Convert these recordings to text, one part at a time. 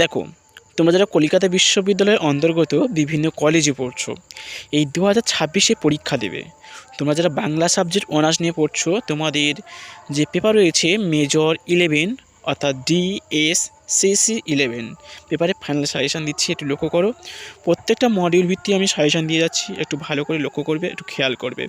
দেখো, তোমরা যারা কলিকাতা বিশ্ববিদ্যালয়ের অন্তর্গত বিভিন্ন কলেজে পড়ছো, এই দু হাজার ছাব্বিশে পরীক্ষা দেবে। তোমরা যারা বাংলা সাবজেক্ট অনার্স নিয়ে পড়ছো, তোমাদের যে পেপার রয়েছে মেজর ইলেভেন অর্থাৎ ডিএস সিসি ইলেভেন পেপারে ফাইনাল সাজেশান দিচ্ছি, একটু লক্ষ্য করো। প্রত্যেকটা মডিউল ভিত্তি আমি সাজেশান দিয়ে যাচ্ছি, একটু ভালো করে লক্ষ্য করবে, একটু খেয়াল করবে।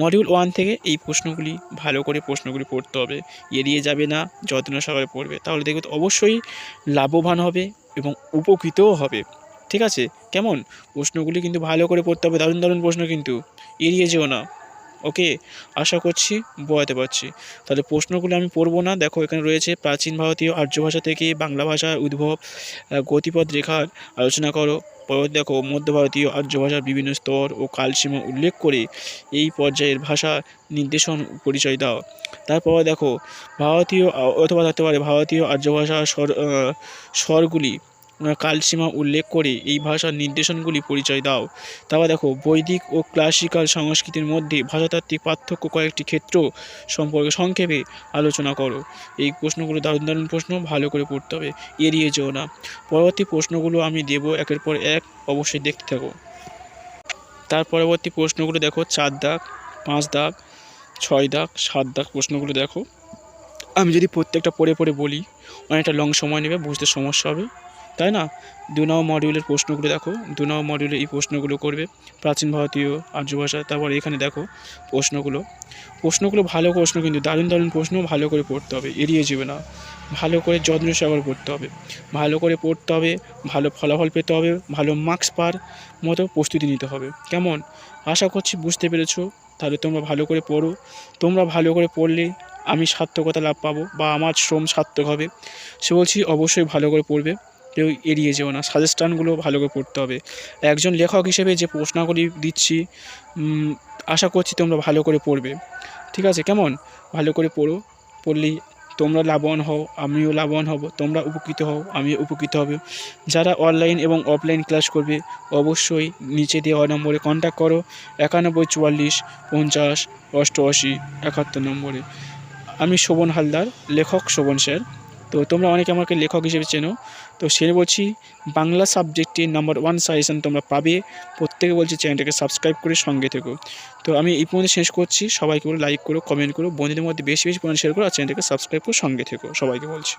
মডিউল ওয়ান থেকে এই প্রশ্নগুলি, ভালো করে প্রশ্নগুলি পড়তে হবে। এড়িয়ে যাবে না, যত্ন সহকারে পড়বে। তাহলে দেখবে তো অবশ্যই লাভবান হবে এবং উপকৃতও হবে। ঠিক আছে? কেমন? প্রশ্নগুলি কিন্তু ভালো করে পড়তে হবে। দারুণ দারুণ প্রশ্ন কিন্তু। এড়িয়ে যেও না। ওকে, আশা করছি বোঝাতে পারছি। তাহলে প্রশ্নগুলো আমি পড়ব না। দেখো, এখানে রয়েছে প্রাচীন ভারতীয় আর্য ভাষা থেকে বাংলা ভাষার উদ্ভব গতিপথ রেখার আলোচনা করো। পরবর্তী দেখো, মধ্য ভারতীয় আর্য ভাষার বিভিন্ন স্তর ও কালসীমা উল্লেখ করে এই পর্যায়ের ভাষা নির্দেশন পরিচয় দাও। তারপর দেখো, ভারতীয়, অথবা থাকতে পারে ভারতীয় আর্য ভাষার স্বর স্বরগুলি কালসীমা উল্লেখ করে এই ভাষার নির্দেশনগুলি পরিচয় দাও। তারপর দেখো, বৈদিক ও ক্লাসিক্যাল সংস্কৃতির মধ্যে ভাষাতাত্ত্বিক পার্থক্য কয়েকটি ক্ষেত্র সম্পর্কে সংক্ষেপে আলোচনা করো। এই প্রশ্নগুলো দারুণ দারুণ প্রশ্ন, ভালো করে পড়তে হবে, এড়িয়ে যেও না। পরবর্তী প্রশ্নগুলো আমি দেব একের পর এক, অবশ্যই দেখতে থাকো। তার পরবর্তী প্রশ্নগুলো দেখো, চার দাগ, পাঁচ দাগ, ছয় দাগ, সাত দাগ প্রশ্নগুলো দেখো। আমি যদি প্রত্যেকটা পড়ে পড়ে বলি, অনেকটা লং সময় নেবে, বুঝতে সমস্যা হবে। তাই না? দু নম্বর মডিউলের প্রশ্নগুলো দেখো। দু নম্বর মডিউলে এই প্রশ্নগুলো করবে প্রাচীন ভারতীয় আর্য ভাষা তারপর এখানে দেখো প্রশ্নগুলো। প্রশ্নগুলো ভালো প্রশ্ন কিন্তু দারুণ দারুণ প্রশ্ন ভালো করে পড়তে হবে, এড়িয়ে যাবে না। ভালো করে যত্ন সহকারে পড়তে হবে। ভালো করে পড়তে হবে, ভালো ফলাফল পেতে হবে, ভালো মার্কস পাওয়ার মতো প্রস্তুতি নিতে হবে। কেমন? আশা করছি বুঝতে পেরেছ। তাহলে তোমরা ভালো করে পড়ো। তোমরা ভালো করে পড়লে আমি সার্থকতা লাভ পাবো বা আমার শ্রম সার্থক হবে। সে বলছি অবশ্যই ভালো করে পড়বে। কেউ এড়িয়ে যেও না। সাজেস্টানগুলো ভালো করে পড়তে হবে। একজন লেখক হিসেবে যে প্রশ্নগুলি দিচ্ছি আশা করছি তোমরা ভালো করে পড়বে। ঠিক আছে? কেমন? ভালো করে পড়ো। পড়লেই তোমরা লাভবান হও, আমিও লাভবান হব, তোমরা উপকৃত হও, আমিও উপকৃত হব। যারা অনলাইন এবং অফলাইন ক্লাস করবে, অবশ্যই নিচে দেওয়া নম্বরে কন্ট্যাক্ট করো। একানব্বই, চুয়াল্লিশ, পঞ্চাশ, অষ্টআশি, একাত্তর নম্বরে। আমি শোভন হালদার, লেখক শোভন স্যার। তো তোমরা অনেকে আমাকে লেখক হিসেবে চেনো। তো সে বলছি, বাংলা সাবজেক্টে নাম্বার ওয়ান সাজেশন তোমরা পাবে। প্রত্যেকে বলছি চ্যানেলটাকে সাবস্ক্রাইব করে সঙ্গে থেকো। তো আমি এই পর্যন্ত শেষ করছি। সবাইকে বলে লাইক করো কমেন্ট করো, বন্ধুদের মধ্যে বেশি বেশি পরিমাণে শেয়ার করো আর চ্যানেলটাকে সাবস্ক্রাইব করে সঙ্গে থেকো। সবাইকে বলছি।